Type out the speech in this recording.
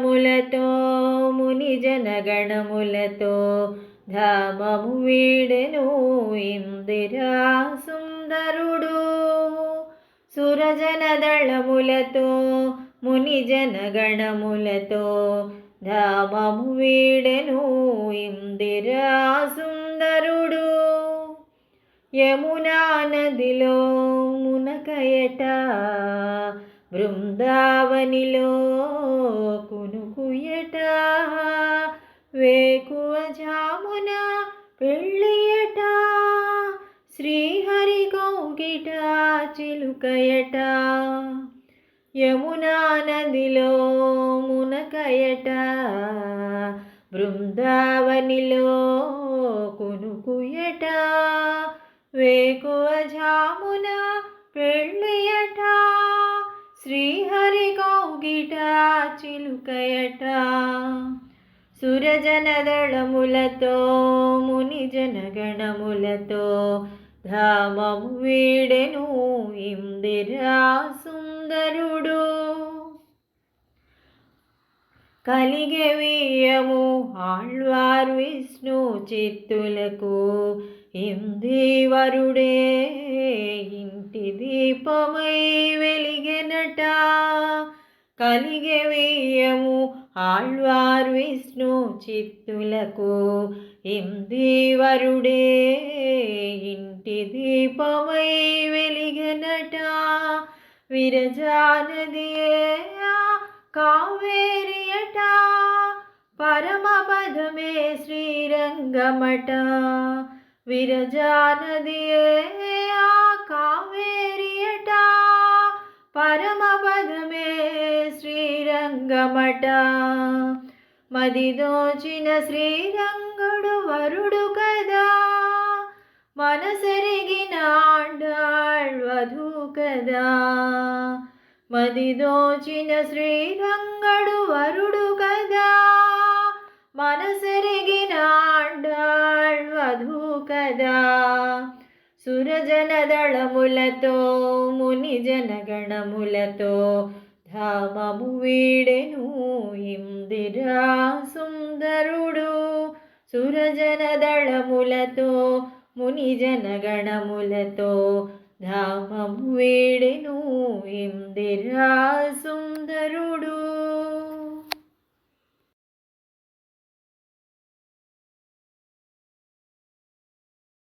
దళములతో ముని జనగణములతో ధామము వీడెను ఇందిరా సుందరుడు సురజన దళములతో ముని జనగణములతో ధామము వీడెను ఇందిరా సుందరుడు యమునా నదిలో మునకయట బృందావనిలో కౌగిట చిలుకయట. యమునా నదిలో మునకయట. బృందావనిలో కునుకుయట. వేకువ జామున పెళ్ళియట. శ్రీహరి కౌగిట చిలుకయట. సురజనదళములతో ముని ధామం వీడెను ఇందిరా సుందరుడు. కలిగే వీయము ఆళ్వార్ విష్ణు చిత్తులకు ఇందివరుడే ఇంటి దీపమై వెలిగెనట. కలిగే వీయము ఆళ్వార్ విష్ణు చిత్తులకు ఇందివరుడే ఇంటి దీపమై వెలిగెనట. విరజానదియా కావేరియట. పరమపదమే శ్రీరంగమట. విరజానదియా ఆ కావేరియట. పరమపదమే శ్రీరంగమట. మదిదోచిన శ్రీరంగుడు మదిదోచిన శ్రీరంగడు వరుడు కదా. మనసెరిగిన వధు కదా. సురజనదళములతో ముని జనగణములతో ధామము వీడెను ఇందిరా సుందరుడు. సురజనదళములతో ముని జనగణములతో ధామము వీడెను ఇందిరా సుందరుడు?